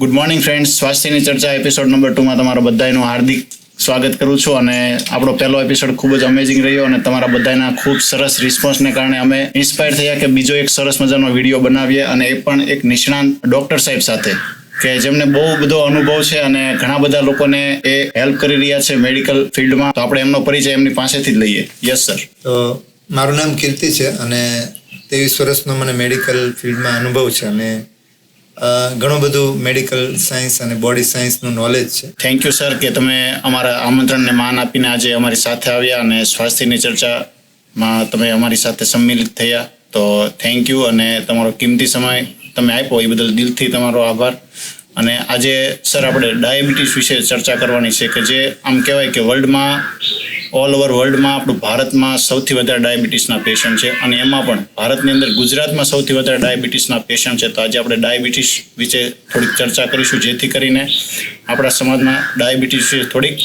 Good morning friends સ્વાસ્થ્યની ચર્ચા episode number ટુમાં તમારા બધાનું હાર્દિક સ્વાગત કરું છું અને આપણો પહેલો એપિસોડ ખૂબ જ અમેઝિંગ રહ્યો અને તમારા બધાના ખૂબ સરસ રિસ્પોન્સને કારણે અમે ઇન્સ્પાયર થયા કે બીજો એક સરસ મજાનો વીડિયો બનાવીએ અને એ પણ એક નિષ્ણાંત ડોક્ટર સાહેબ સાથે, કે જેમને બહુ બધો અનુભવ છે અને ઘણા બધા લોકોને એ હેલ્પ કરી રહ્યા છે મેડિકલ ફિલ્ડમાં તો આપણે એમનો પરિચય એમની પાસેથી જ લઈએ. યસ સર તો મારું નામ કીર્તિ છે અને ત્રેવીસ વર્ષનો મને મેડિકલ ફિલ્ડમાં અનુભવ છે અને ઘણું બધું મેડિકલ સાયન્સ અને બોડી સાયન્સનું નોલેજ છે. થેન્ક યુ સર કે તમે અમારા આમંત્રણને માન આપીને આજે અમારી સાથે આવ્યા અને સ્વાસ્થ્યની ચર્ચામાં તમે અમારી સાથે સંમિલિત થયા. તો થેન્ક યુ અને તમારો કિંમતી સમય તમે આપ્યો, એ બદલ દિલથી તમારો આભાર. અને આજે સર આપણે ડાયાબિટીસ વિશે ચર્ચા કરવાની છે કે જે આમ કહેવાય કે વર્લ્ડમાં ઓલ ઓવર વર્લ્ડમાં આપણું ભારતમાં સૌથી વધારે ડાયાબિટીસના પેશન્ટ છે. અને એમાં પણ ભારતની અંદર ગુજરાતમાં સૌથી વધારે ડાયાબિટીસના પેશન્ટ છે. તો આજે આપણે ડાયાબિટીસ વિશે થોડીક ચર્ચા કરીશું. જેથી કરીને આપણા સમાજમાં ડાયાબિટીસ વિશે થોડીક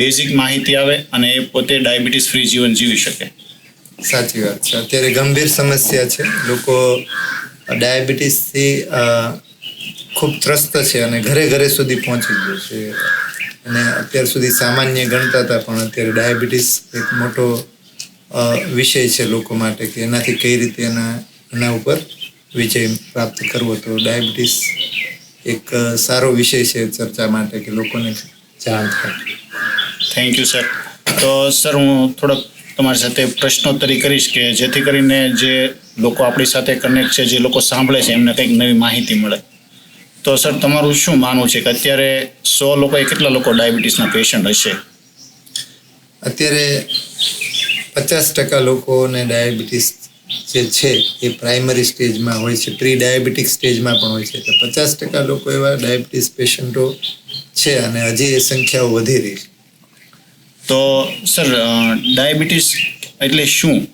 બેઝિક માહિતી આવે અને એ પોતે ડાયાબિટીસ ફ્રી જીવન જીવી શકે. સાચી વાત છે. અત્યારે ગંભીર સમસ્યા છે. લોકો ડાયાબિટીસથી ખૂબ ત્રસ્ત છે અને ઘરે ઘરે સુધી પહોંચી ગયું છે. અને અત્યાર સુધી સામાન્ય ગણતા હતા, પણ અત્યારે ડાયાબિટીસ એક મોટો વિષય છે લોકો માટે કે એનાથી કઈ રીતે એના એના ઉપર વિજય પ્રાપ્ત કરવો. તો ડાયાબિટીસ એક સારો વિષય છે ચર્ચા માટે કે લોકોને જાણ થાય. થેન્ક યુ સર તો સર હું થોડોક તમારી સાથે પ્રશ્નોત્તરી કરીશ કે જેથી કરીને જે લોકો આપણી સાથે કનેક્ટ છે, જે લોકો સાંભળે છે, એમને કંઈક નવી માહિતી મળે. તો સર તમારું શું માનવું છે કે અત્યારે સો લોકો કેટલા લોકો ડાયાબિટીસના પેશન્ટ હશે? અત્યારે પચાસ ટકા લોકોને ડાયાબિટીસ જે છે એ પ્રાઇમરી સ્ટેજમાં હોય છે પ્રી ડાયાબિટીક સ્ટેજમાં પણ હોય છે. તો પચાસ ટકા લોકો એવા ડાયાબિટીસ પેશન્ટો છે અને હજી એ સંખ્યાઓ વધી રહી છે. તો સર ડાયાબિટીસ એટલે શું?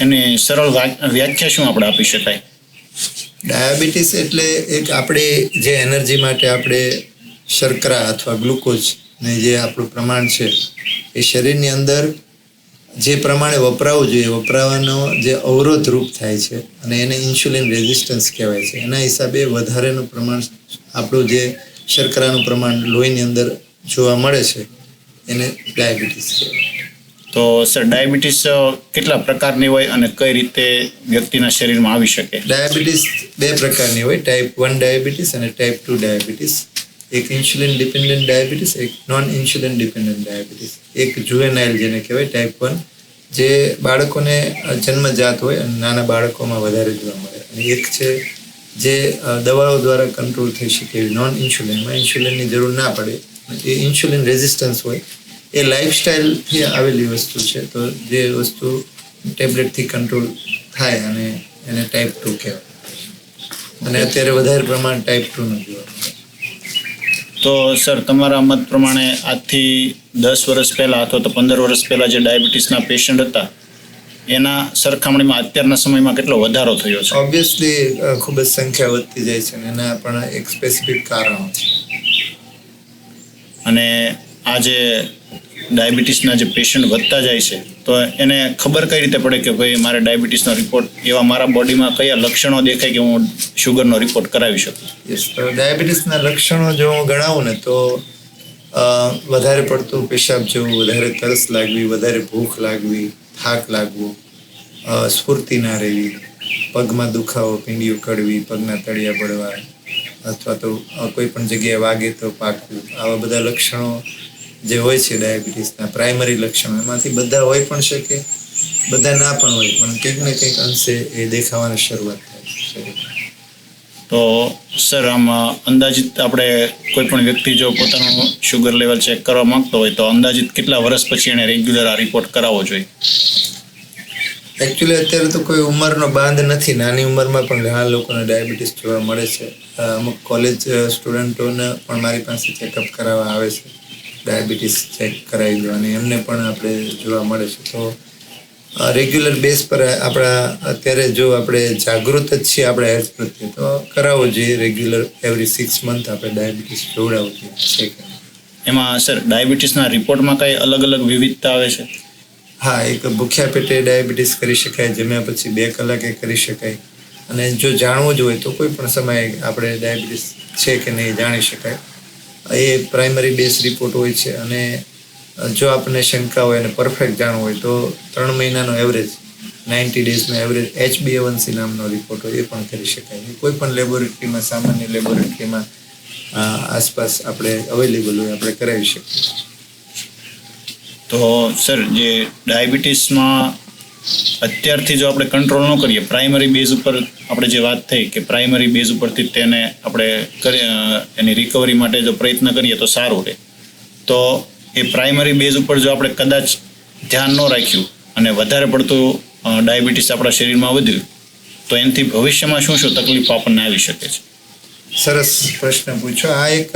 એની સરળ વ્યાખ્યા શું આપણે આપી શકાય? ડાયાબિટીસ એટલે એક આપણે જે એનર્જી માટે આપણે શર્કરા અથવા ગ્લુકોઝ ને જે આપણું પ્રમાણ છે, એ શરીરની અંદર જે પ્રમાણે વપરાવું જોઈએ વપરાવાનો જે અવરોધ રૂપ થાય છે અને એને ઇન્સ્યુલિન રેઝિસ્ટન્સ કહેવાય છે. એના હિસાબે વધારેનું પ્રમાણ આપણું જે શર્કરાનું પ્રમાણ લોહીની અંદર જોવા મળે છે, એને ડાયાબિટીસ કહેવાય. તો સર ડાયાબિટીસ કેટલા પ્રકારની હોય અને કઈ રીતે વ્યક્તિના શરીરમાં આવી શકે? ડાયાબિટીસ બે પ્રકારની હોય. ટાઈપ વન ડાયાબિટીસ અને ટાઈપ ટુ ડાયાબિટીસ એક ઇન્સ્યુલિન ડિપેન્ડન્ટ ડાયાબિટીસ એક નોન ઇન્સ્યુલિન ડિપેન્ડન્ટ ડાયાબિટીસ એક જુવેનાઇલ જેને કહેવાય ટાઈપ વન જે બાળકોને જન્મજાત હોય અને નાના બાળકોમાં વધારે જોવા મળે. અને એક છે જે દવાઓ દ્વારા કંટ્રોલ થઈ શકે એવી નોન ઇન્સ્યુલિનમાં ઇન્સ્યુલિનની જરૂર ના પડે. એ ઇન્સ્યુલિન રેઝિસ્ટન્સ હોય. એ લાઈફસ્ટાઈલથી આવેલી વસ્તુ છે તો જે વસ્તુ ટેબ્લેટથી કંટ્રોલ થાય અને એને ટાઈપ ટુ કહેવાય. અને અત્યારે વધારે પ્રમાણ ટાઈપ ટુનું જોવા તો સર તમારા મત પ્રમાણે આજથી દસ વર્ષ પહેલા અથવા તો પંદર વર્ષ પહેલા જે ડાયાબિટીસના પેશન્ટ હતા એના સરખામણીમાં અત્યારના સમયમાં કેટલો વધારો થયો છે? ઓબ્વિયસલી ખૂબ જ સંખ્યા વધતી જાય છે અને એના પણ એક સ્પેસિફિક કારણો છે. અને આ જે ડાયાબિટીસના જે પેશન્ટ વધતા જાય છે, તો એને ખબર કઈ રીતે પડે કે ભાઈ મારે ડાયાબિટીસનો રિપોર્ટ એવા મારા બોડીમાં કયા લક્ષણો દેખાય કે હું શુગરનો રિપોર્ટ કરાવી શકું? ડાયાબિટીસના લક્ષણો જો હું ગણાવું ને તો વધારે પડતું પેશાબ જવું, વધારે તરસ લાગવી, વધારે ભૂખ લાગવી, થાક લાગવું સ્ફૂર્તિ ના રહેવી, પગમાં દુખાવો પીંડી ઉકળવી પગના તળિયા પડવા અથવા તો કોઈ પણ જગ્યાએ વાગે તો પાકવું, આવા બધા લક્ષણો જે હોય છે ડાયાબિટીસના પ્રાઇમરી લક્ષણો એમાંથી બધા હોય પણ શકે બધા ના પણ હોય પણ કંઈક ને કંઈક અંશે એ દેખાવાની શરૂઆત થાય છે તો સર આમ અંદાજિત આપણે કોઈ પણ વ્યક્તિ જો પોતાનું શુગર લેવલ ચેક કરવા માંગતો હોય તો અંદાજિત કેટલા વર્ષ પછી એને રેગ્યુલર આ રિપોર્ટ કરાવવો જોઈએ? એકચ્યુઅલી અત્યારે તો કોઈ ઉંમરનો બાંધ નથી. નાની ઉંમરમાં પણ ઘણા લોકોને ડાયાબિટીસ જોવા મળે છે. અમુક કોલેજ સ્ટુડન્ટોને પણ મારી પાસે ચેકઅપ કરાવવા આવે છે. ડાયાબિટીસ ચેક કરાવી દો અને એમને પણ આપણે જોવા મળે છે. તો રેગ્યુલર બેઝ પર આપણા અત્યારે જો આપણે જાગૃત જ છીએ આપણા હેલ્થ પ્રત્યે તો કરાવવો જોઈએ રેગ્યુલર એવરી સિક્સ મંથ આપણે ડાયાબિટીસ જોવડાવવું જોઈએ ચેક એમાં સર ડાયાબિટીસના રિપોર્ટમાં કઈ અલગ અલગ વિવિધતા આવે છે? હા એક ભૂખ્યા પેટે ડાયાબિટીસ કરી શકાય જમ્યા પછી બે કલાકે કરી શકાય. અને જો જાણવું જ હોય તો કોઈ પણ સમયે આપણે ડાયાબિટીસ છે કે નહીં જાણી શકાય. એ પ્રાઇમરી બેઝ રિપોર્ટ હોય છે અને જો આપણને શંકા હોય અને પરફેક્ટ જાણવું હોય તો ત્રણ મહિનાનો average ninety ડેઝનો average H B A one C નામનો રિપોર્ટ હોય, એ પણ કરી શકાય. કોઈ પણ લેબોરેટરીમાં સામાન્ય લેબોરેટરીમાં આસપાસ આપણે અવેલેબલ હોય, આપણે કરાવી શકીએ. તો સર જે ડાયાબિટીસમાં અત્યારથી જો આપણે કંટ્રોલ ન કરીએ પ્રાઇમરી બેઝ ઉપર આપણે જે વાત થઈ કે પ્રાઇમરી બેઝ ઉપરથી તેને આપણે એની રિકવરી માટે જો પ્રયત્ન કરીએ તો સારું રહે. તો એ પ્રાઇમરી બેઝ ઉપર જો આપણે કદાચ ધ્યાન ન રાખ્યું અને વધારે પડતું ડાયાબિટીસ આપણા શરીરમાં વધ્યું, તો એનાથી ભવિષ્યમાં શું શું તકલીફો આપણને આવી શકે છે? સરસ પ્રશ્ન પૂછ્યો. આ એક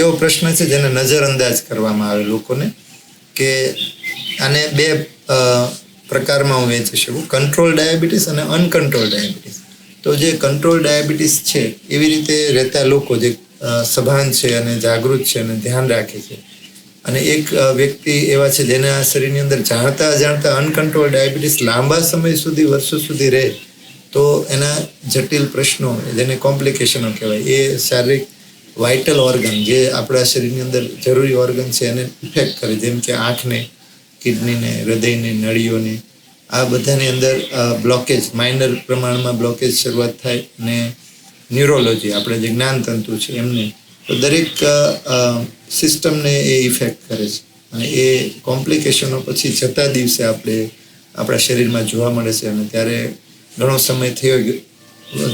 એવો પ્રશ્ન છે જેને નજરઅંદાજ કરવામાં આવે લોકોને કે આને બે પ્રકારમાં હું વહેંચી શકું. કંટ્રોલ ડાયાબિટીસ અને અનકંટ્રોલ ડાયાબિટીસ તો જે કંટ્રોલ ડાયાબિટીસ છે, એવી રીતે રહેતા લોકો જે સભાન છે અને જાગૃત છે અને ધ્યાન રાખે છે. અને એક વ્યક્તિ એવા છે જેના શરીરની અંદર જાણતા અજાણતા અનકંટ્રોલ ડાયાબિટીસ લાંબા સમય સુધી, વર્ષો સુધી રહે, તો એના જટિલ પ્રશ્નો, જેને કોમ્પ્લિકેશનો કહેવાય, એ શારીરિક વાઇટલ ઓર્ગન જે આપણા શરીરની અંદર જરૂરી ઓર્ગન છે, એને ઇફેક્ટ કરે. જેમ કે આંખને કિડનીને, હૃદયને, નળીઓને, આ બધાની અંદર બ્લોકેજ માઇનર પ્રમાણમાં બ્લોકેજ શરૂઆત થાય અને ન્યુરોલોજી આપણે જે જ્ઞાનતંતુ છે એમને, તો દરેક સિસ્ટમને એ ઇફેક્ટ કરે છે. અને એ કોમ્પ્લિકેશનો પછી જતા દિવસે આપણે, આપણા શરીરમાં જોવા મળે છે અને ત્યારે ઘણો સમય થયો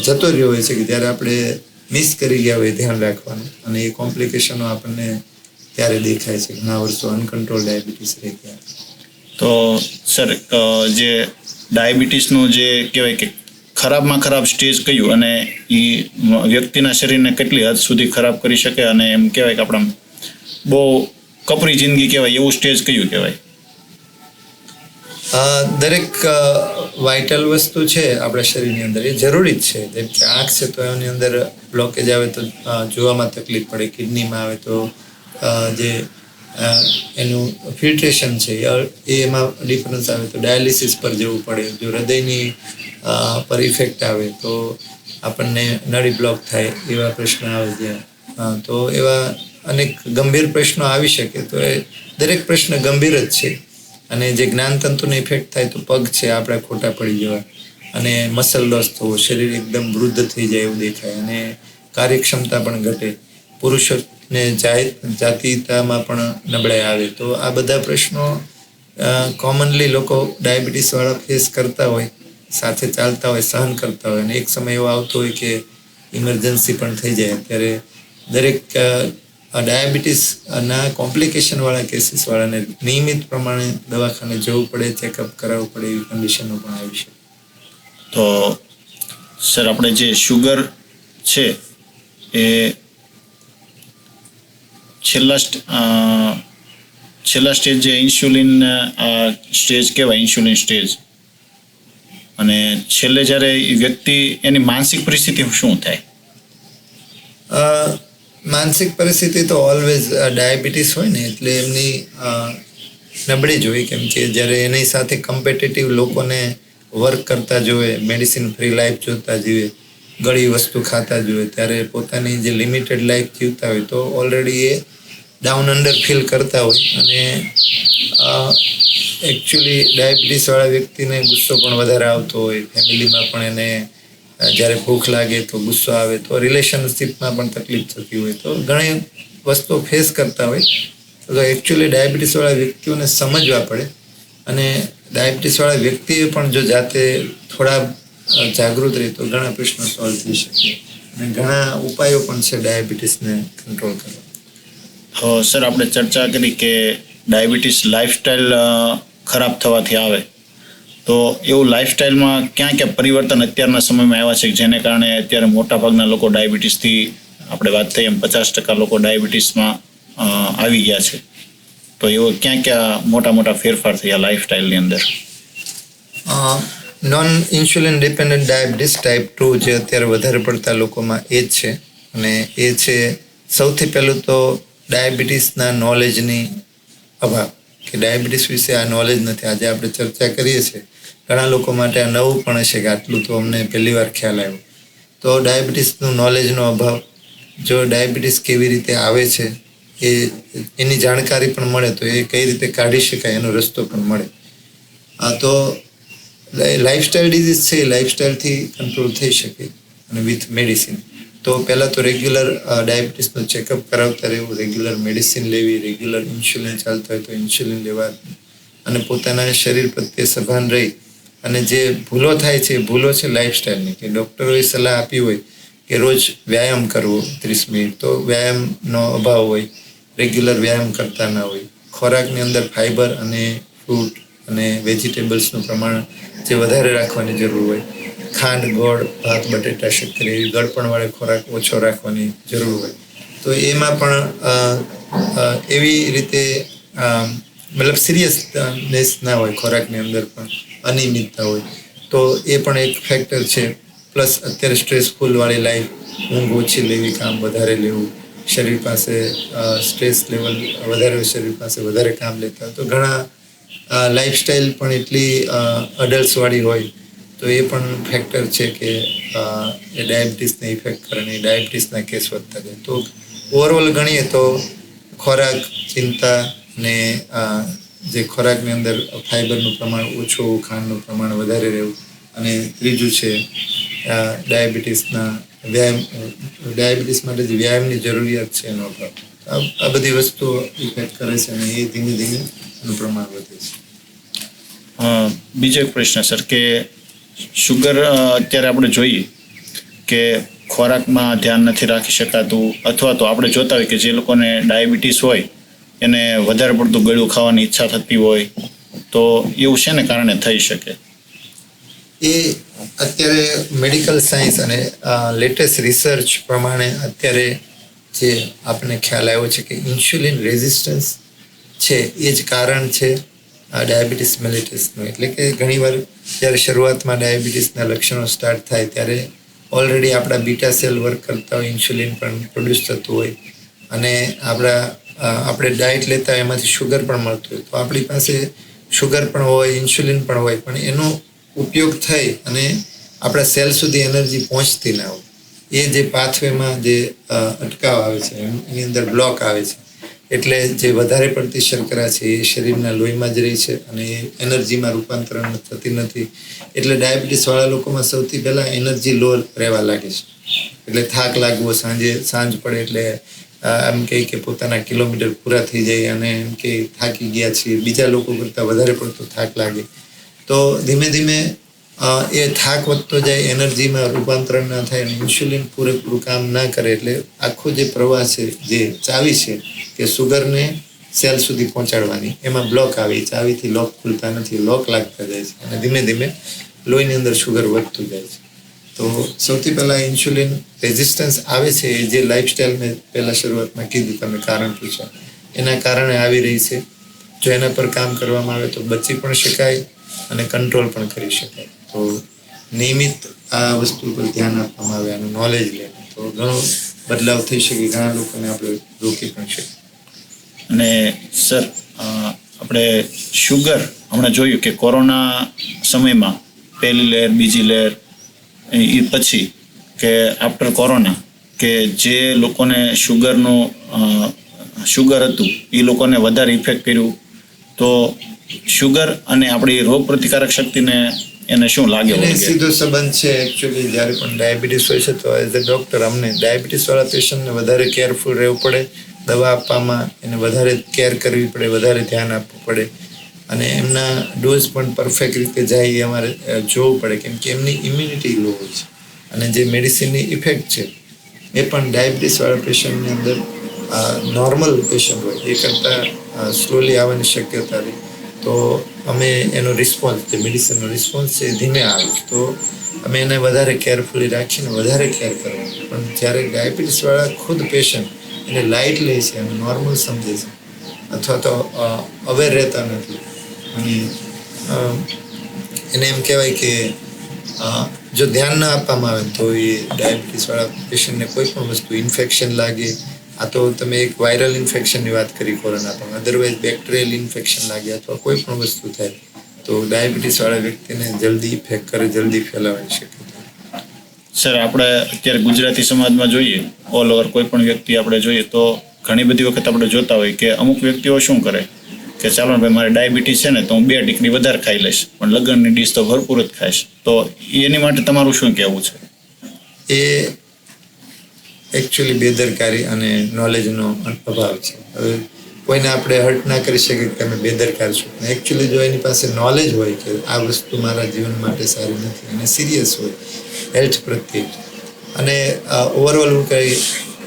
જતો રહ્યો હોય છે કે ત્યારે આપણે મિસ કરી ગયા હોય ધ્યાન રાખવાનું. અને એ કોમ્પ્લિકેશનો આપણને ત્યારે દેખાય છે. ઘણા વર્ષો અનકન્ટ્રોલ ડાયાબિટીસ રહી ગયા તો સર જે ડાયાબિટીસનું જે કહેવાય કે ખરાબમાં ખરાબ સ્ટેજ કયું અને એ વ્યક્તિના શરીરને કેટલી હદ સુધી ખરાબ કરી શકે અને એમ કહેવાય કે આપણા બહુ કપરી જિંદગી કહેવાય એવું સ્ટેજ કયું કહેવાય? દરેક વાઇટલ વસ્તુ છે આપણા શરીરની અંદર. એ જરૂરી જ છે. જેમ કે આંખ છે તો એની અંદર બ્લોકેજ આવે તો જોવામાં તકલીફ પડે કિડનીમાં આવે તો જે એનું ફિલ્ટ્રેશન છે, એ એમાં ડિફરન્સ આવે તો ડાયાલિસિસ પર જવું પડે. જો હૃદયની પર ઇફેક્ટ આવે તો આપણને નળી બ્લોક થાય એવા પ્રશ્ન આવે ત્યાં તો એવા અનેક ગંભીર પ્રશ્નો આવી શકે તો એ દરેક પ્રશ્ન ગંભીર જ છે. અને જે જ્ઞાનતંતુને ઇફેક્ટ થાય તો પગ છે, આપણે ખોટા પડી જવા. અને મસલ લોસ થવો, શરીર એકદમ વૃદ્ધ થઈ જાય એવું દેખાય. અને કાર્યક્ષમતા પણ ઘટે. પુરુષોને જાહેર જાતિતામાં પણ નબળાઈ આવે. તો આ બધા પ્રશ્નો કોમનલી લોકો ડાયાબિટીસવાળા ફેસ કરતા હોય, સાથે ચાલતા હોય, સહન કરતા હોય. અને એક સમય એવો આવતો હોય કે ઇમરજન્સી પણ થઈ જાય. ત્યારે દરેક ડાયાબિટીસના કોમ્પ્લિકેશનવાળા ડાયાબિટીસ ના કોમ્પ્લિકેશન વાળા કેસીસ વાળાને નિયમિત પ્રમાણે દવાખાને જવું પડે ચેકઅપ કરાવવું પડે, એવી કન્ડિશનો પણ આવી છે. તો સર આપણે જે શુગર છે, એ છેલ્લા છેલ્લા સ્ટેજ જે ઇન્સ્યુલિન સ્ટેજ કહેવાય, ઇન્સ્યુલિન સ્ટેજ. અને છેલ્લે જ્યારે વ્યક્તિ, એની માનસિક પરિસ્થિતિ શું થાય? માનસિક પરિસ્થિતિ તો ઓલવેઝ ડાયાબિટીસ હોય ને, એટલે એમની નબળી જ હોય. કેમ કે જ્યારે એની સાથે કમ્પિટિટિવ લોકોને વર્ક કરતા જોવે મેડિસિન ફ્રી લાઈફ જોતા જીવે ગળી વસ્તુ ખાતા જ હોય. ત્યારે પોતાની જે લિમિટેડ લાઈફ જીવતા હોય તો ઓલરેડી એ ડાઉન અંડર ફીલ કરતા હોય. અને એકચ્યુઅલી ડાયાબિટીસવાળા વ્યક્તિને ગુસ્સો પણ વધારે આવતો હોય. ફેમિલીમાં પણ એને જ્યારે ભૂખ લાગે તો ગુસ્સો આવે તો રિલેશનશિપમાં પણ તકલીફ થતી હોય. તો ઘણી વસ્તુઓ ફેસ કરતા હોય. તો એકચ્યુઅલી ડાયાબિટીસવાળા વ્યક્તિઓને સમજવા પડે. અને ડાયાબિટીસવાળા વ્યક્તિએ પણ જો જાતે થોડા જાગૃત રીતે ઘણા પ્રશ્નો સોલ્વ થઈ શકે. અને ઘણા ઉપાયો પણ છે ડાયાબિટીસને કંટ્રોલ કરવા. સર આપણે ચર્ચા કરી કે ડાયાબિટીસ લાઈફસ્ટાઈલ ખરાબ થવાથી આવે. તો એવું લાઈફસ્ટાઈલમાં ક્યાં ક્યાં પરિવર્તન અત્યારના સમયમાં આવ્યા છે જેને કારણે અત્યારે મોટાભાગના લોકો ડાયાબિટીસથી આપણે વાત થઈ એમ પચાસ ટકા લોકો ડાયાબિટીસમાં આવી ગયા છે. તો એવો ક્યાં ક્યાં મોટા મોટા ફેરફાર થયા લાઈફસ્ટાઈલની અંદર? Non insulin dependent diabetes type two જે અત્યારે વધારે પડતા લોકોમાં એ જ છે. અને એ છે સૌથી પહેલું તો ડાયાબિટીસના નોલેજની અભાવ. કે ડાયાબિટીસ વિશે આ નોલેજ નથી. આજે આપણે ચર્ચા કરીએ છીએ. ઘણા લોકો માટે આ નવું પણ હશે કે આટલું તો અમને પહેલી વાર ખ્યાલ આવ્યો. તો ડાયાબિટીસનું નોલેજનો અભાવ જો ડાયાબિટીસ કેવી રીતે આવે છે એ એની જાણકારી પણ મળે તો એ કઈ રીતે કાઢી શકાય એનો રસ્તો પણ મળે. આ તો લાઈફસ્ટાઈલ ડિઝીઝ છે લાઈફસ્ટાઈલથી કંટ્રોલ થઈ શકે અને વિથ મેડિસિન તો પહેલાં તો રેગ્યુલર ડાયાબિટીસનું ચેકઅપ કરાવતા રહેવું રેગ્યુલર મેડિસિન લેવી રેગ્યુલર ઇન્સ્યુલિન ચાલતા હોય તો ઇન્સ્યુલિન લેવા. અને પોતાના શરીર પ્રત્યે સભાન રહી. અને જે ભૂલો થાય છે ભૂલો છે લાઈફસ્ટાઈલની કે ડૉક્ટરોએ સલાહ આપી હોય કે રોજ વ્યાયામ કરવો ત્રીસ મિનિટ. તો વ્યાયામનો અભાવ હોય રેગ્યુલર વ્યાયામ કરતા ના હોય. ખોરાકની અંદર ફાઇબર અને ફ્રૂટ અને વેજીટેબલ્સનું પ્રમાણ જે વધારે રાખવાની જરૂર હોય. ખાંડ, ગોળ, ભાત, બટેટા, શક્કરી ગળપણવાળો ખોરાક ઓછો રાખવાની જરૂર હોય. તો એમાં પણ એવી રીતે મતલબ સિરિયસનેસ ના હોય ખોરાકની અંદર પણ, અનિયમિતતા હોય. તો એ પણ એક ફેક્ટર છે. પ્લસ અત્યારે સ્ટ્રેસફુલ વાળી લાઈફ ઊંઘ ઓછી લેવી, કામ વધારે લેવું, શરીર પાસે સ્ટ્રેસ લેવલ વધારે શરીર પાસે વધારે કામ લેતા તો ઘણા લાઈફસ્ટાઈલ પણ એટલી અડલ્ટવાળી હોય, તો એ પણ ફેક્ટર છે કે એ ડાયાબિટીસને ઇફેક્ટ કરે ને ડાયાબિટીસના કેસ વધતા જાય. તો ઓવરઓલ ગણીએ તો ખોરાક, ચિંતા ને જે ખોરાકની અંદર ફાઇબરનું પ્રમાણ ઓછું ખાંડનું પ્રમાણ વધારે રહેવું અને ત્રીજું છે ડાયાબિટીસના વ્યાયામ ડાયાબિટીસ માટે જે વ્યાયામની જરૂરિયાત છે એનો અભાવ આ બધી વસ્તુઓ ઇફેક્ટ કરે છે અને એ ધીમે ધીમે એનું પ્રમાણ વધે છે. બીજો એક પ્રશ્ન સર કે શુગર અત્યારે આપણે જોઈએ કે ખોરાકમાં ધ્યાન નથી રાખી શકાતું અથવા તો આપણે જોતા હોય કે જે લોકોને ડાયાબિટીસ હોય એને વધારે પડતું ગળ્યું ખાવાની ઈચ્છા થતી હોય તો એવું શેને કારણે થઈ શકે? એ અત્યારે મેડિકલ સાયન્સ અને લેટેસ્ટ રિસર્ચ પ્રમાણે અત્યારે જે આપણને ખ્યાલ આવ્યો છે કે ઇન્સ્યુલિન રેઝિસ્ટન્સ છે, એ જ કારણ છે આ ડાયાબિટીસ મેલિટસનું. એટલે કે ઘણીવાર જ્યારે શરૂઆતમાં ડાયાબિટીસના લક્ષણો સ્ટાર્ટ થાય ત્યારે ઓલરેડી આપણા બીટા સેલ વર્ક કરતા હોય ઇન્સ્યુલિન પણ પ્રોડ્યુસ થતું હોય અને આપણા આપણે ડાયટ લેતા હોય એમાંથી શુગર પણ મળતું હોય. તો આપણી પાસે શુગર પણ હોય ઇન્સ્યુલિન પણ હોય, પણ એનો ઉપયોગ થઈ અને આપણા સેલ સુધી એનર્જી પહોંચતી ના હોય. એ જે પાથવેમાં જે અટકાવ આવે છે એની અંદર બ્લોક આવે છે. એટલે જે વધારે પડતી શર્કરા છે, એ શરીરના લોહીમાં જ રહી છે અને એનર્જીમાં રૂપાંતરણ થતી નથી. એટલે ડાયાબિટીસવાળા લોકોમાં સૌથી પહેલાં એનર્જી લો રહેવા લાગે છે. એટલે થાક લાગવો, સાંજે સાંજ પડે એટલે એમ કહે કે પોતાના કિલોમીટર પૂરા થઈ જાય અને એમ કે થાકી ગયા છીએ. બીજા લોકો કરતાં વધારે પડતો થાક લાગે. તો ધીમે ધીમે એ થાક વધતો જાય, એનર્જીમાં રૂપાંતરણ ના થાય અને ઇન્સ્યુલિન પૂરેપૂરું કામ ના કરે એટલે આખો જે પ્રવાહ છે, જે ચાવી છે કે સુગરને સેલ સુધી પહોંચાડવાની. એમાં બ્લોક આવે. ચાવીથી લોક ખુલતા નથી. લોક લાગતા જાય છે. અને ધીમે ધીમે લોહીની અંદર શુગર વધતું જાય છે. તો સૌથી પહેલાં ઇન્સ્યુલિન રેઝિસ્ટન્સ આવે છે એ જે લાઈફસ્ટાઈલ મેં પહેલાં શરૂઆતમાં કીધું તમે કારણ પૂછ્યા. એના કારણે આવી રહી છે. જો એના પર કામ કરવામાં આવે તો બચી પણ શકાય અને કંટ્રોલ પણ કરી શકાય. તો નિયમિત આ વસ્તુ પર ધ્યાન આપવામાં આવે એનું નોલેજ લે. તો ઘણો બદલાવ થઈ શકે. ઘણા લોકોને આપણે રોકી પણ શકીએ. અને સર આપણે શુગર હમણાં જોયું કે કોરોના સમયમાં પહેલી લહેર બીજી લહેર એ પછી કે આફ્ટર કોરોના કે જે લોકોને શુગરનું શુગર હતું એ લોકોને વધારે ઇફેક્ટ કર્યું. તો શુગર અને આપણી રોગ પ્રતિકારક શક્તિને એને શું લાગે એને સીધો સંબંધ છે એકચ્યુઅલી જ્યારે પણ ડાયાબિટીસ હોય છે તો એઝ અ ડૉક્ટર અમને ડાયાબિટીસ વાળા પેશન્ટને વધારે કેરફુલ રહેવું પડે. દવા આપવામાં એને વધારે કેર કરવી પડે, વધારે ધ્યાન આપવું પડે. અને એમના ડોઝ પણ પરફેક્ટ રીતે જાય એ અમારે જોવું પડે કેમ કે એમની ઇમ્યુનિટી લો હોય છે. અને જે મેડિસિનની ઇફેક્ટ છે, એ પણ ડાયાબિટીસવાળા પેશન્ટની અંદર નોર્મલ પેશન્ટ હોય, એ કરતાં સ્લોલી આવવાની શક્યતા રહી. તો અમે એનો રિસ્પોન્સ જે મેડિસિનનો રિસ્પોન્સ છે એ ધીમે આવે. તો અમે એને વધારે કેરફુલી રાખીને વધારે કેર કરવાનું. પણ જ્યારે ડાયાબિટીસવાળા ખુદ પેશન્ટ એને લાઇટ લે છે અને નોર્મલ સમજે છે. અથવા તો અવેર રહેતા નથી. અને એને એમ કહેવાય કે જો ધ્યાન ના આપવામાં આવે તો એ ડાયાબિટીસવાળા પેશન્ટને કોઈ પણ વસ્તુ ઇન્ફેક્શન લાગે. આ તો તમે એક વાયરલ ઇન્ફેક્શનની વાત કરી કોરોના પણ. અધરવાઇઝ બેક્ટેરિયલ ઇન્ફેક્શન લાગે અથવા કોઈ પણ વસ્તુ થાય, તો ડાયાબિટીસવાળા વ્યક્તિને જલ્દી ઇફેક્ટ કરે, જલ્દી ફેલાવાઈ શકે. સર આપણે અત્યારે ગુજરાતી સમાજમાં જોઈએ. ઓલ ઓવર કોઈ પણ વ્યક્તિ આપણે જોઈએ તો ઘણી બધી વખત આપણે જોતા હોય કે અમુક વ્યક્તિઓ શું કરે? કે ચાલો ભાઈ, મારે ડાયાબિટીસ છે ને તો હું બે ટીકડી વધારે ખાઈ લઈશ, પણ લગ્નની ડીશ તો ભરપૂર જ ખાઈશ. તો એની માટે તમારું શું કહેવું છે? એ એકચ્યુઅલી બેદરકારી અને નોલેજનો અભાવ છે. હવે કોઈને આપણે હર્ટ ના કરી શકીએ કે તમે બેદરકાર છો. એકચ્યુઅલી જો એની પાસે નોલેજ હોય કે આ વસ્તુ મારા જીવન માટે સારી નથી અને સિરિયસ હોય હેલ્થ પ્રત્યે અને ઓવરઓલ હું કહી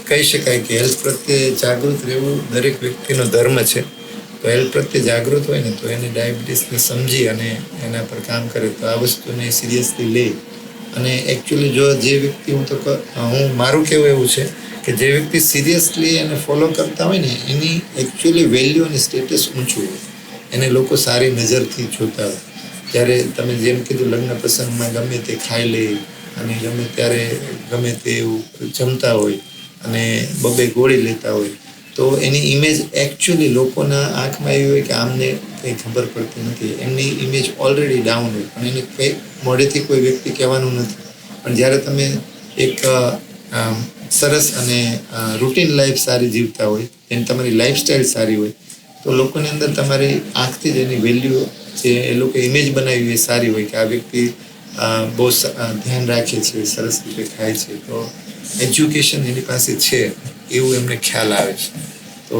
કહી શકાય કે હેલ્થ પ્રત્યે જાગૃત રહેવું દરેક વ્યક્તિનો ધર્મ છે. તો હેલ્થ પ્રત્યે જાગૃત હોય ને, તો એને ડાયાબિટીસને સમજી અને એના પર કામ કરે, તો આ વસ્તુને સિરિયસલી લે. અને એકચ્યુઅલી જો જે વ્યક્તિ, હું તો હું, મારું કહેવું એવું છે કે જે વ્યક્તિ સિરિયસલી એને ફોલો કરતા હોય ને, એની એકચ્યુઅલી વેલ્યુ અને સ્ટેટસ ઊંચું હોય. એને લોકો સારી નજરથી જોતા હોય. જ્યારે તમે જેમ કીધું, લગ્ન પ્રસંગમાં ગમે તે ખાઈ લે અને ગમે ત્યારે ગમે તે એવું જમતા હોય અને બબે ગોળી લેતા હોય, તો એની ઇમેજ એકચ્યુઅલી લોકોના આંખમાં એવી હોય કે આમને કંઈ ખબર પડતી નથી. એમની ઇમેજ ઓલરેડી ડાઉન હોય, પણ એને કંઈ મોઢેથી કોઈ વ્યક્તિ કહેવાનું નથી. પણ જ્યારે તમે એક સરસ અને રૂટીન લાઈફ સારી જીવતા હોય એની તમારી લાઈફસ્ટાઈલ સારી હોય, તો લોકોની અંદર તમારી આંખથી જ એની વેલ્યુ જે એ લોકો ઇમેજ બનાવી એ સારી હોય કે આ વ્યક્તિ બહુ ધ્યાન રાખે છે સરસ રીતે ખાય છે. તો એજ્યુકેશન એની પાસે છે, એવું એમને ખ્યાલ આવે છે. તો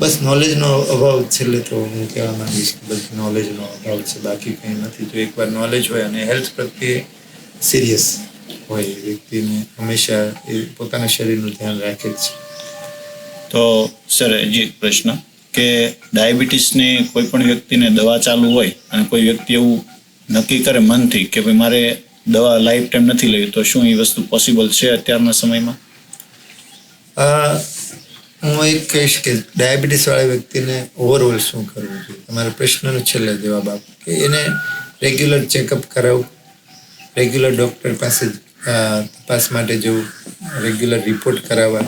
બસ નોલેજનો અભાવ છેલ્લે તો હું કહેવા માંગીશ કે બસ નોલેજનો અભાવ છે. બાકી કંઈ નથી. જો એકવાર નોલેજ હોય અને હેલ્થ પ્રત્યે સિરિયસ હોય વ્યક્તિને હંમેશા એ પોતાના શરીરનું ધ્યાન રાખે છે. તો સર હજી એક પ્રશ્ન? કે ડાયાબિટીસની કોઈ પણ વ્યક્તિને દવા ચાલુ હોય અને કોઈ વ્યક્તિ એવું નક્કી કરે મનથી કે ભાઈ મારે દવા લાઈફ ટાઈમ નથી લેવી, તો શું એ વસ્તુ પોસિબલ છે અત્યારના સમયમાં? હું એક કહીશ કે ડાયાબિટીસવાળા વ્યક્તિને ઓવરઓલ શું કરવું જોઈએ? તમારા પ્રશ્નનો છેલ્લે જવાબ આપો કે એને રેગ્યુલર ચેકઅપ કરાવવું રેગ્યુલર ડૉક્ટર પાસે તપાસ માટે જવું. રેગ્યુલર રિપોર્ટ કરાવવા.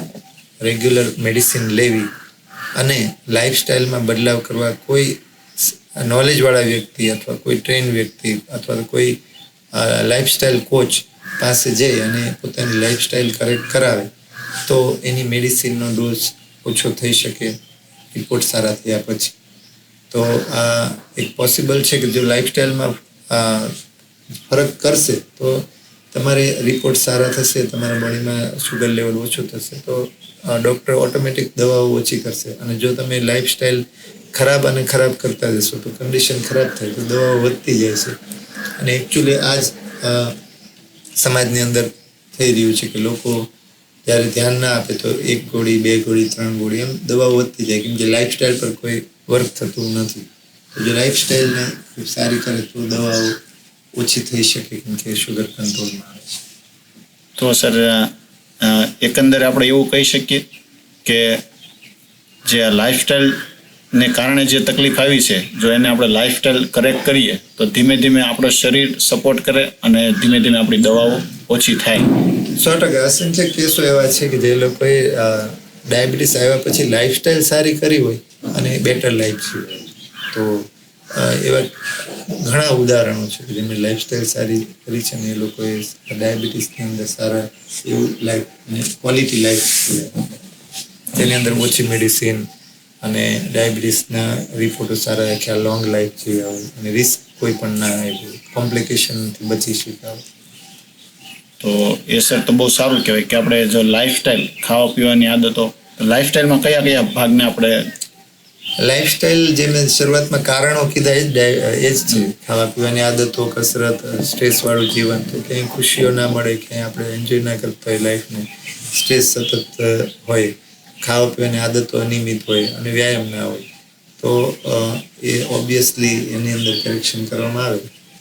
રેગ્યુલર મેડિસિન લેવી. અને લાઈફસ્ટાઈલમાં બદલાવ કરવા કોઈ નોલેજવાળા વ્યક્તિ અથવા કોઈ ટ્રેન વ્યક્તિ અથવા તો કોઈ લાઈફસ્ટાઈલ કોચ પાસે જઈ અને પોતાની લાઈફસ્ટાઈલ કરેક્ટ કરાવે, તો એની મેડિસિનનો ડોઝ ઓછો થઈ શકે રિપોર્ટ સારા થયા પછી. તો આ એક પોસિબલ છે કે જો લાઈફસ્ટાઈલમાં ફરક કરશે, તો તમારે રિપોર્ટ સારા થશે, તમારા બોડીમાં શુગર લેવલ ઓછું થશે, તો ડૉક્ટર ઓટોમેટિક દવાઓ ઓછી કરશે. અને જો તમે લાઈફસ્ટાઈલ ખરાબ અને ખરાબ કરતા જશો, તો કન્ડિશન ખરાબ થાય, તો દવાઓ વધતી જાય છે. અને એકચ્યુઅલી આ જ સમાજની અંદર થઈ રહ્યું છે કે લોકો જ્યારે ધ્યાન ના આપે, તો એક ગોળી, બે ગોળી, ત્રણ ગોળી, એમ દવાઓ વધતી જાય. કેમ કે લાઇફસ્ટાઈલ પર કોઈ વર્ક થતું નથી. તો જો લાઇફસ્ટાઈલને ખૂબ સારી કરે, તો દવાઓ ઓછી થઈ શકે, કેમ કે શુગર કંટ્રોલમાં આવે છે. તો સર એકંદરે આપણે એવું કહી શકીએ કે જે આ લાઇફસ્ટાઈલને કારણે જે તકલીફ આવી છે, જો એને આપણે લાઇફસ્ટાઈલ કરેક્ટ કરીએ, તો ધીમે ધીમે આપણું શરીર સપોર્ટ કરે અને ધીમે ધીમે આપણી દવાઓ ઓછી થાય. સો ટકા. અસંખ્ય કેસો એવા છે કે જે લોકોએ ડાયાબિટીસ આવ્યા પછી લાઇફસ્ટાઈલ સારી કરી હોય અને બેટર લાઈફ જીવે. તો એવા ઘણા ઉદાહરણો છે કે જેમની લાઈફસ્ટાઈલ સારી કરી છે અને એ લોકોએ ડાયાબિટીસની અંદર સારા એવું લાઈફ ક્વોલિટી લાઈફ તેની અંદર ઓછી મેડિસિન અને ડાયાબિટીસના રિપોર્ટો સારા રાખ્યા લોંગ લાઈફ જીવ્યા હોય અને રિસ્ક કોઈ પણ ના આવ્યું કોમ્પ્લિકેશનથી બચી શક્યા તો એ સર તો બહુ સારું કહેવાય કે આપણે જો લાઈફસ્ટાઈલ ખાવા પીવાની આદતો લાઈફસ્ટાઈલમાં કયા કયા ભાગને આપણે લાઈફસ્ટાઈલ જે મેં શરૂઆતમાં કારણો કીધા એ જ એ જ છે. ખાવા પીવાની આદતો, કસરત સ્ટ્રેસવાળું જીવન, તો ક્યાંય ખુશીઓ ના મળે, ક્યાંય આપણે એન્જોય ના કરતા હોય લાઈફને સ્ટ્રેસ સતત હોય. ખાવા પીવાની આદતો અનિયમિત હોય અને વ્યાયામ ના હોય. તો એ ઓબ્વિયસલી એની અંદર કરેક્શન કરવામાં આવે.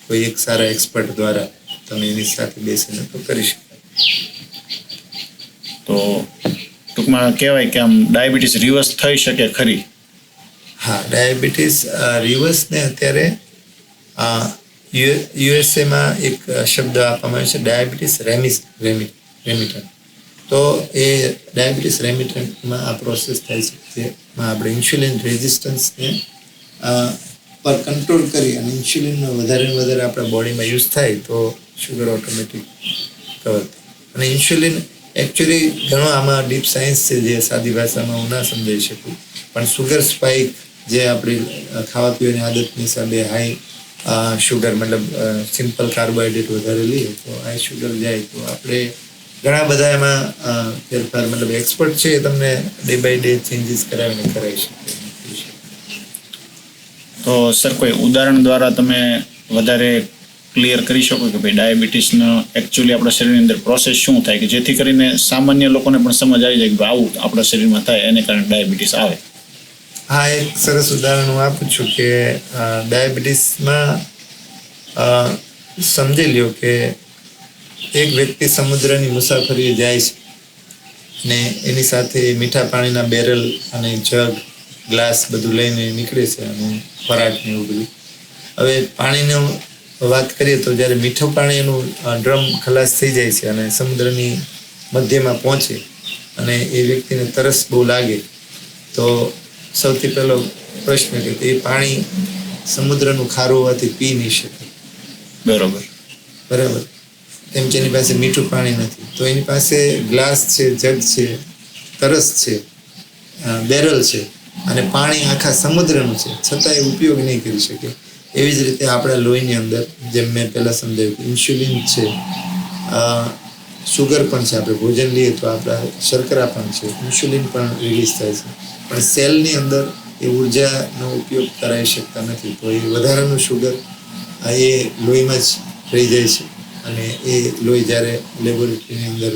કોઈ એક સારા એક્સપર્ટ દ્વારા તમે એની સાથે બેસીને તો કરી શકાય. તો ટૂંકમાં કહેવાય કે આમ ડાયાબિટીસ રિવર્સ થઈ શકે ખરી. હા ડાયાબિટીસ રિવર્સને અત્યારે યુએસએમાં એક શબ્દ આપવામાં આવ્યો છે ડાયાબિટીસ રેમિસ રેમિ રેમિટન તો એ ડાયાબિટીસ રેમિટનમાં આ પ્રોસેસ થાય છે જેમાં આપણે ઇન્સ્યુલિન રેઝિસ્ટન્સને પર કંટ્રોલ કરી અને ઇન્સ્યુલિનનો વધારે ને વધારે આપણા બોડીમાં યુઝ થાય તો શુગર ઓટોમેટિક કવર અને ઇન્સ્યુલિન એકચ્યુઅલી ઘણો આમાં ડીપ સાયન્સ છે, જે સાદી ભાષામાં હું ના સમજાવી શકું. પણ સુગર સ્પાઇક જે આપણી ખાવા પીવાની આદતની હિસાબે હાઈ શુગર મતલબ સિમ્પલ કાર્બોહાઈડ્રેટ વધારે લઈએ તો હાઈ શુગર જાય તો આપણે ઘણા બધા એમાં ફેરફાર મતલબ એક્સપર્ટ છે એ તમને ડે બાય ડે ચેન્જીસ કરાવીને કરાવી શકે. તો સર, કોઈ ઉદાહરણ દ્વારા તમે વધારે ક્લિયર કરી શકો કે ભાઈ ડાયાબિટીસનો એકચ્યુઅલી આપણા શરીરની અંદર પ્રોસેસ શું થાય? કે જેથી કરીને સામાન્ય લોકોને પણ સમજ આવી જાય કે આવું આપણા શરીરમાં થાય, એને કારણે ડાયાબિટીસ આવે. હા, એક સરસ ઉદાહરણ હું આપું છું કે ડાયાબિટીસમાં સમજી લ્યો કે એક વ્યક્તિ સમુદ્રની મુસાફરીએ જાય છે ને એની સાથે મીઠા પાણીના બેરલ અને જગ, ગ્લાસ બધું લઈને નીકળે છે અને ખોરાક ને એવું બધું. હવે પાણીનું વાત કરીએ તો જ્યારે મીઠું પાણી એનું ડ્રમ ખલાસ થઈ જાય છે અને સમુદ્રની મધ્યમાં પહોંચે અને એ વ્યક્તિને તરસ બહુ લાગે, તો સૌથી પહેલો પ્રશ્ન કે એ પાણી સમુદ્રનું ખારું હોવાથી પી નહીં શકે. બરાબર. બરાબર. કેમ કે એની પાસે મીઠું પાણી નથી. તો એની પાસે ગ્લાસ છે જગ છે તરસ છે બેરલ છે અને પાણી આખા સમુદ્રનું છે. છતાં એ ઉપયોગ નહીં કરી શકે. એવી જ રીતે આપણા લોહીની અંદર જેમ મેં પહેલાં સમજાવ્યું ઇન્સ્યુલિન છે શુગર પણ છે. આપણે ભોજન લઈએ તો આપણા શર્કરા પણ છે. ઇન્સ્યુલિન પણ રિલીઝ થાય છે. પણ સેલની અંદર એ ઉર્જાનો ઉપયોગ કરાવી શકતા નથી. તો એ વધારાનું શુગર એ લોહીમાં જ રહી જાય છે. અને એ લોહી જ્યારે લેબોરેટરીની અંદર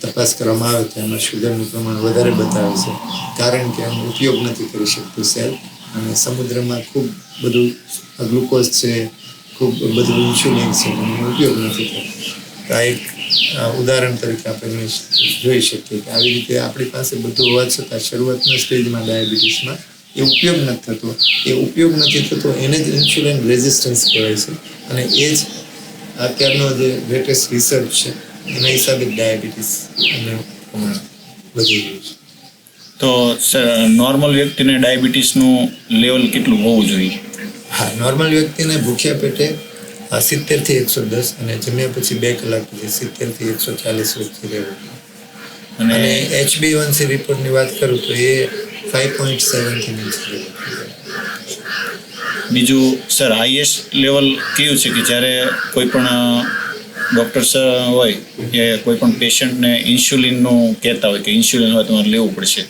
તપાસ કરવામાં આવે તો એમાં શુગરનું પ્રમાણ વધારે બતાવે છે. કારણ કે એનો ઉપયોગ નથી કરી શકતું સેલ. અને સમુદ્રમાં ખૂબ બધું ગ્લુકોઝ છે, ખૂબ બધું ઇન્સ્યુલિન છે, એનો ઉપયોગ નથી થતો. તો આ એક ઉદાહરણ તરીકે આપણે જોઈ શકીએ કે આવી રીતે આપણી પાસે બધું હોવા છતાં શરૂઆતના સ્ટેજમાં ડાયાબિટીસમાં એ ઉપયોગ નથી થતો એ ઉપયોગ નથી થતો એને જ ઇન્સ્યુલિન રેઝિસ્ટન્સ કહેવાય છે. અને એ જ અત્યારનો જે લેટેસ્ટ રિસર્ચ છે એના હિસાબે ડાયાબિટીસ અને પ્રમાણ વધી રહ્યું છે. તો નોર્મલ વ્યક્તિને ડાયાબિટીસનું લેવલ કેટલું હોવું જોઈએ? હા નોર્મલ વ્યક્તિને ભૂખ્યા પેટે સિત્તેરથી એકસો દસ અને જમ્યા પછી બે કલાક પછી સિત્તેરથી એકસો ચાલીસ વચ્ચે રહેવું. અને એચબી એચબી રિપોર્ટની વાત કરું તો એ ફાઇવ પોઈન્ટ સેવનથી નીચે બીજું સર હાઈએસ્ટ લેવલ કયું છે કે જ્યારે કોઈ પણ ડૉક્ટર હોય કે કોઈ પણ પેશન્ટને ઇન્સ્યુલિનનું કહેતા હોય કે ઇન્સ્યુલિન હોય તમારે લેવું પડશે?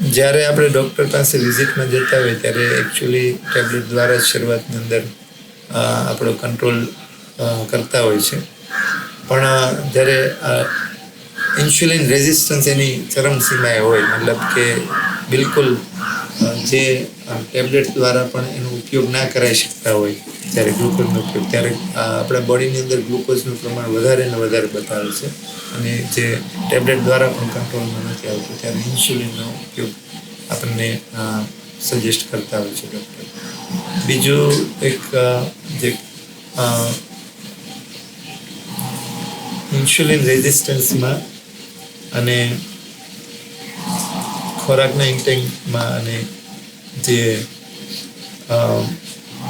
જ્યારે આપણે ડૉક્ટર પાસે વિઝિટમાં જતા હોય ત્યારે એકચ્યુઅલી ટેબ્લેટ દ્વારા જ શરૂઆતની અંદર આપણો કંટ્રોલ કરતા હોય છે. પણ જ્યારે ઇન્સ્યુલિન રેઝિસ્ટન્સ એની ચરમસીમાએ હોય, મતલબ કે બિલકુલ જે ટેબ્લેટ દ્વારા પણ એનો ઉપયોગ ના કરાઈ શકતા હોય, ત્યારે ગ્લુકોઝનો ઉપયોગ. ત્યારે આપણા બોડીની અંદર ગ્લુકોઝનું પ્રમાણ વધારે ને વધારે બતાવે છે. અને જે ટેબ્લેટ દ્વારા પણ કંટ્રોલમાં નથી આવતું, ત્યારે ઇન્સ્યુલિનનો ઉપયોગ આપણને સજેસ્ટ કરતા હોય છે ડૉક્ટર. બીજું એક જે ઇન્સ્યુલિન રેઝિસ્ટન્સમાં અને ખોરાકના ઇન્ટેકમાં અને જે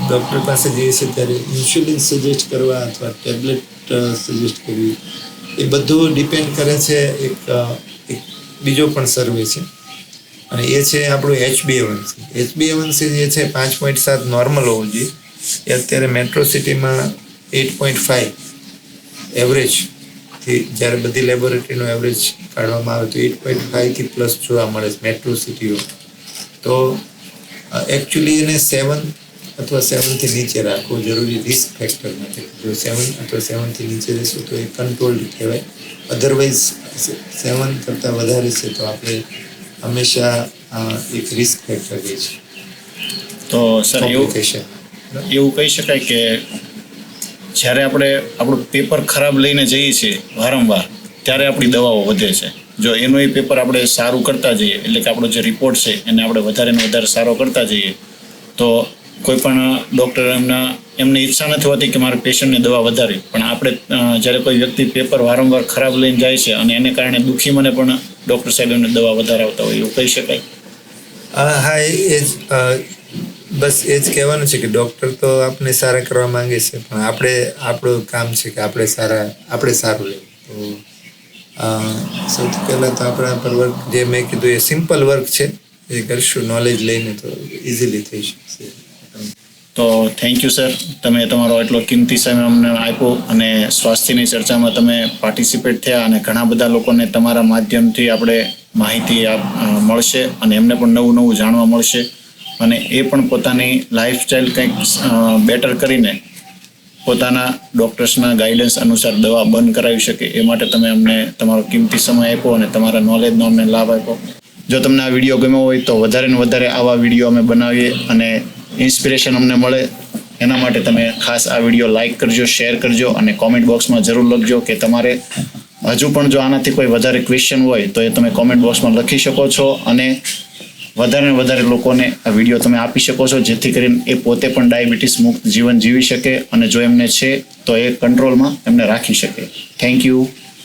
ડૉક્ટર પાસે જઈએ છીએ ત્યારે ઇન્સ્યુલિન સજેસ્ટ કરવા અથવા ટેબ્લેટ સજેસ્ટ કરવી, એ બધું ડિપેન્ડ કરે છે એક એક બીજો પણ સર્વે છે. અને એ છે આપણું એચબીએવનસી એચબીએવનસી જે છે પાંચ પોઈન્ટ સાત નોર્મલ હોવું જોઈએ. એ અત્યારે મેટ્રો સિટીમાં એટ પોઈન્ટ ફાઇવ એવરેજથી જ્યારે બધી લેબોરેટરીનો એવરેજ કાઢવામાં આવે તો એટ પોઈન્ટ ફાઇવથી પ્લસ જોવા મળે છે મેટ્રો સિટીઓ તો એકચ્યુઅલી એને સેવન અથવા સેવનથી નીચે રાખવું જરૂરી રિસ્ક ફેક્ટર નથી જો સેવન અથવા સેવનથી નીચે રહેશું તો એ કંટ્રોલ્ડ કહેવાય. અધરવાઇઝ સેવન કરતાં વધારે છે તો આપણે હંમેશા એક રિસ્ક ફેક્ટર રહે છે તો સર એવું કહી શકાય કે જ્યારે આપણે આપણું પેપર ખરાબ લઈને જઈએ છીએ વારંવાર, ત્યારે આપણી દવાઓ વધે છે. જો એનું એ પેપર આપણે સારું કરતા જઈએ, એટલે કે આપણો જે રિપોર્ટ છે એને આપણે વધારે ને વધારે સારો કરતા જઈએ, તો કોઈ પણ ડૉક્ટર એમના, એમની ઈચ્છા નથી હોતી કે મારે પેશન્ટને દવા વધારવી પણ આપણે જ્યારે કોઈ વ્યક્તિ પેપર વારંવાર ખરાબ લઈને જાય છે અને એને કારણે દુઃખી મને પણ ડૉક્ટર સાહેબ એમને દવા વધારાવતા હોય એવું કહી શકાય. હા એ બસ એ જ કહેવાનું છે કે ડૉક્ટર તો આપણે સારા કરવા માંગે છે, પણ આપણે, આપણું કામ છે કે આપણે સારા, આપણે સારું લેવું. તો સૌથી પહેલાં તો આપણા પર વર્ક જે મેં કીધું એ સિમ્પલ વર્ક છે, એ કરશું નોલેજ લઈને તો ઇઝીલી થઈ શકશે. તો થેન્ક યુ સર તમે તમારો એટલો કિંમતી સમય અમને આપ્યો અને સ્વાસ્થ્યની ચર્ચામાં તમે પાર્ટિસિપેટ થયા અને ઘણા બધા લોકોને તમારા માધ્યમથી આપણે માહિતી મળશે અને એમને પણ નવું નવું જાણવા મળશે. અને એ પણ પોતાની લાઈફસ્ટાઈલ કંઈક બેટર કરીને પોતાના ડૉક્ટર્સના ગાઈડન્સ અનુસાર દવા બંધ કરાવી શકે. એ માટે તમે અમને તમારો કિંમતી સમય આપ્યો અને તમારા નોલેજનો અમને લાભ આપ્યો. જો તમને આ વીડિયો ગમ્યો હોય તો વધારે ને વધારે આવા વીડિયો અમે બનાવીએ અને ઇન્સ્પિરેશન અમને મળે. એના માટે તમે ખાસ આ વીડિયો લાઇક કરજો શેર કરજો અને કોમેન્ટ બોક્સમાં જરૂર લખજો કે તમારે હજુ પણ જો આનાથી કોઈ વધારે ક્વેશ્ચન હોય તો એ તમે કોમેન્ટ બોક્સમાં લખી શકો છો અને વધારે વધારે લોકોને આ વીડિયો તમે આપી શકો છો, જેથી કરીને એ પોતે પણ ડાયાબિટીસ મુક્ત જીવન જીવી શકે અને જો એમને છે તો એ કંટ્રોલમાં એમને રાખી શકે. Thank you